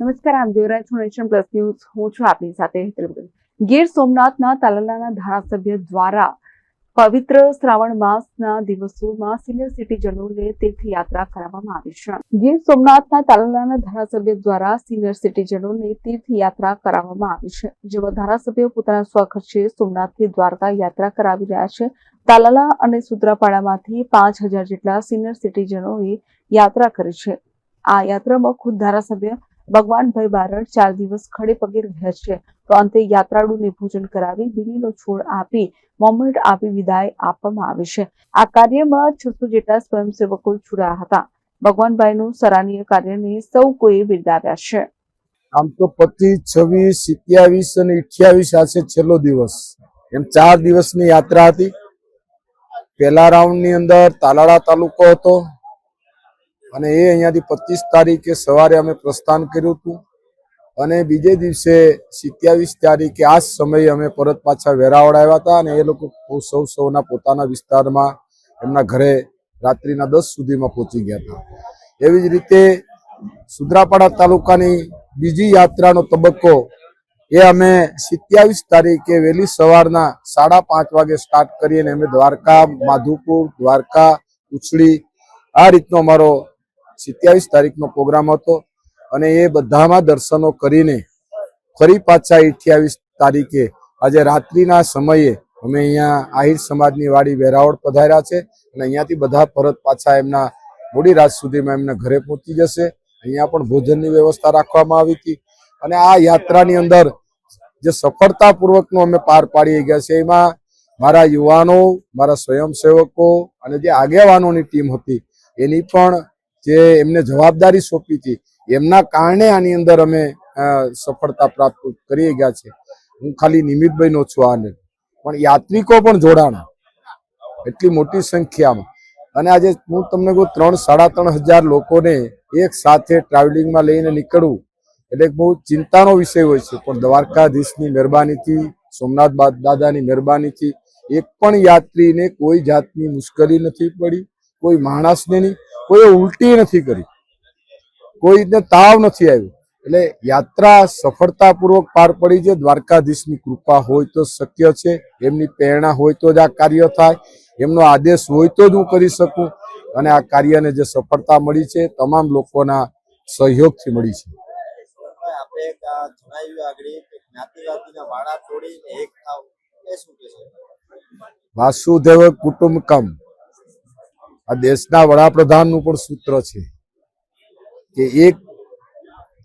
નમસ્કાર આપ જોઈ રહ્યા છો નેશન પ્લસ ન્યૂઝ. હું છું આપની સાથે ગીર સોમનાથના તાલાલાના ધારાસભ્ય દ્વારા પવિત્ર શ્રાવણ માસના દિવસોમાં સિનિયર સિટીઝનોને તીર્થયાત્રા કરાવવામાં આવી છે. ગીર સોમનાથના તાલાલાના ધારાસભ્ય દ્વારા સિનિયર સિટીઝનોને તીર્થયાત્રા કરાવવામાં આવી છે. જેમાં ધારાસભ્યો પોતાના સ્વખર્ચે સોમનાથથી દ્વારકા યાત્રા કરાવી રહ્યા છે. તાલાલા અને સુત્રાપાડામાંથી પાંચ હજાર જેટલા સિનિયર સિટીઝનોએ યાત્રા કરી છે. આ યાત્રામાં ખુદ ધારાસભ્ય ભગવાનભાઈ બારડ ચાર દિવસ ખડે પગે રહ્યા છે. તો અંતે યાત્રાળુને ભોજન કરાવી બીડીનો છોડ આપી, મોમેન્ટ આપી વિદાય આપવામાં આવી છે. આ કાર્યમાં છસો જેટલા સ્વયંસેવકો જોડાયા હતા. ભગવાનભાઈનું સરાહનીય કાર્યને સૌ કોઈએ બિરદાવ્યા છે. આમ તો પચીસ, છવ્વીસ, સત્યાવીસ અને અઠ્યાવીસ આ છે છેલ્લો દિવસ. એમ ચાર દિવસની યાત્રા હતી. પહેલા રાઉન્ડની અંદર તાલાળા તાલુકો હતો. અને એ અહીંયાથી પચીસ તારીખે સવારે અમે પ્રસ્થાન કર્યું હતું. અને બીજે દિવસે સિત્યાવીસ તારીખે આ સમયે અમે પરત પાછા વેરાવળ આવ્યા હતા અને એ લોકો સૌ સૌના પોતાના વિસ્તારમાં એમના ઘરે રાત્રિના દસ સુધીમાં પહોંચી ગયા હતા. એવી જ રીતે સુદ્રાપાડા તાલુકાની બીજી યાત્રાનો તબક્કો એ અમે સિત્યાવીસ તારીખે વહેલી સવારના સાડા પાંચ વાગે સ્ટાર્ટ કરીને અમે દ્વારકા, માધુપુર, દ્વારકા, ઉછળી આ રીતનો અમારો સિત્યાવીસ તારીખનો પ્રોગ્રામ હતો અને એ બધામાં દર્શનો કરીને ફરી પાછા અઠ્યાવીસ તારીખે આજે રાત્રિના સમયે અમે અહીંયા આહિર સમાજની વાડી વેરાવળ પધાર્યા છે અને અહીંયાથી બધા પરત પાછા એમના મોડી રાત સુધીમાં એમના ઘરે પહોંચી જશે. અહીંયા પણ ભોજનની વ્યવસ્થા રાખવામાં આવી હતી અને આ યાત્રાની અંદર જે સફળતાપૂર્વકનું અમે પાર પાડી ગયા છે, એમાં મારા યુવાનો, મારા સ્વયંસેવકો અને જે આગેવાનોની ટીમ હતી, એની પણ જે એમને જવાબદારી સોંપી હતી, એમના કારણે આની અંદર અમે સફળતા પ્રાપ્ત કરી ગયા છે. હું ખાલી નિમિત્તભાઈનો છું આને. પણ યાત્રિકો પણ જોડાણા. એટલી મોટી સંખ્યામાં. અને આજે હું તમને કહું, ત્રણ, સાડા ત્રણ હજાર લોકોને એક સાથે ટ્રાવેલિંગમાં લઈને નીકળવું એટલે બહુ ચિંતાનો વિષય હોય છે. પણ દ્વારકાધીશની મહેરબાનીથી, સોમનાથ દાદાની મહેરબાનીથી એક પણ યાત્રીને કોઈ જાતની મુશ્કેલી નથી પડી, કોઈ માણસને નહીં. કોઈ ઉલટી નથી કરી. કોઈને તાવ નથી આવ્યો. એટલે યાત્રા સફળતાપૂર્વક પાર પડી છે. દ્વારકાધીશની કૃપા હોય તો શક્ય છે. એમની પ્રેરણા હોય તો જ આ કાર્ય થાય. એમનો આદેશ હોય તો જ હું કરી શકું. અને આ કાર્યને જે સફળતા મળી છે તમામ લોકોના સહયોગથી મળી છે. વાસુદેવ કુટુંબકમ. આ દેશના વડાપ્રધાનનું પણ સૂત્ર છે કે એક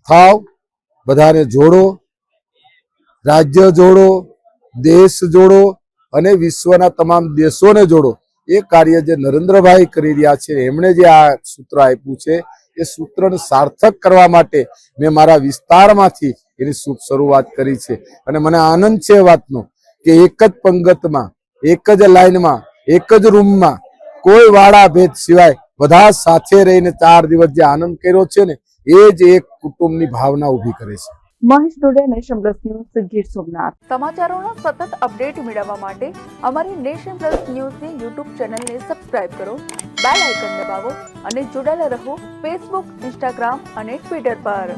થાવ, બધાને જોડો, રાજ્ય જોડો, દેશ જોડો અને વિશ્વના તમામ દેશોને જોડો. એ કાર્ય જે નરેન્દ્રભાઈ કરી રહ્યા છે, એમણે જે આ સૂત્ર આપ્યું છે, એ સૂત્રને સાર્થક કરવા માટે મેં મારા વિસ્તારમાંથી એની શરૂઆત કરી છે. અને મને આનંદ છે વાતનો કે એક જ પંગતમાં, એક જ લાઈનમાં, એક જ રૂમમાં કોઈ વાળા ભેદ સિવાય બધા સાથે રહીને ચાર દિવસ જે આનંદ કર્યો છે ને એ જ એક કુટુંબની ભાવના ઊભી કરે છે. Mahesh Dode nation plus news Gir Somnath. સમાચારોના સતત અપડેટ મેળવવા માટે અમારી નેશન પ્લસ ન્યૂઝની યુટ્યુબ ચેનલને સબસ્ક્રાઇબ કરો બેલ આઇકન દબાવો અને જોડાયેલા રહો ફેસબુક ઇન્સ્ટાગ્રામ અને ટ્વિટર પર.